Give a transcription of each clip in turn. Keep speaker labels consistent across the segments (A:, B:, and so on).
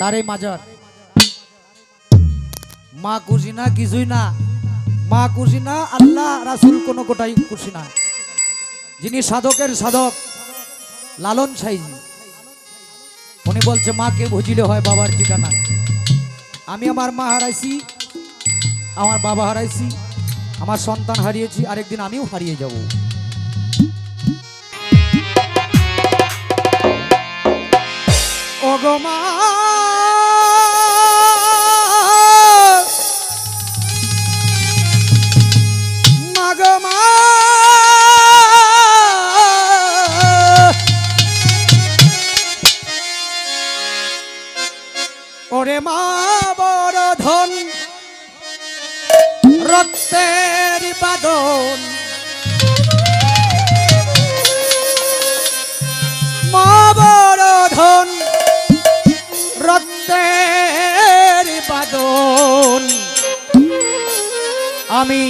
A: তারে মাজার। মা খুশি না, কিছুই না। মা খুশি না, আল্লাহ, রাসুল কোনো কোটাই খুশি না। যিনি সাধকের সাধক, লালন সাইজি। উনি বলছে মাকে বুঝিলে হয় বাবার ঠিকানা। আমি আমার মা হারাইছি, আমার বাবা হারাইছি, আমার সন্তান হারিয়েছি, আরেকদিন আমিও হারিয়ে যাব। ওগো মা মা বড় ধন রক্তের বাদন মা বড় ধন রক্তের বাদন আমি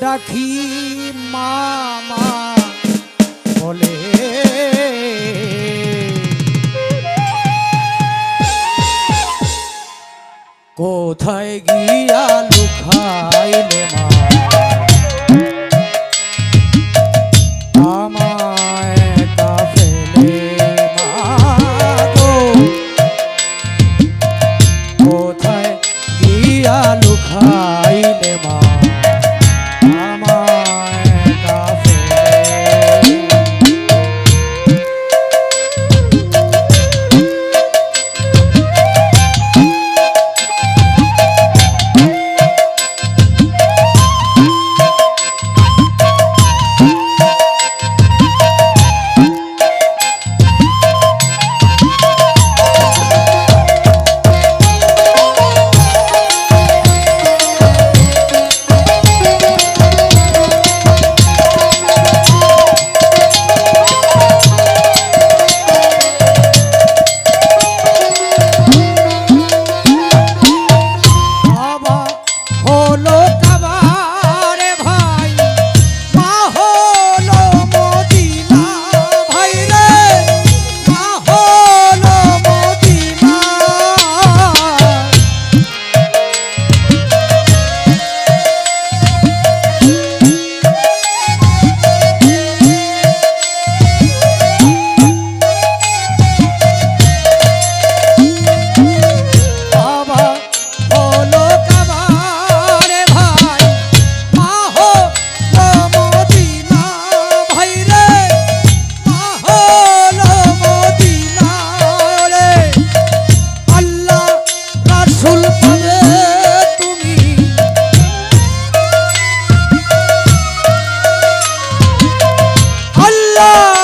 A: ডাকি মামা কোথায় গিয়া লুকাইলে মা? আল্লাহ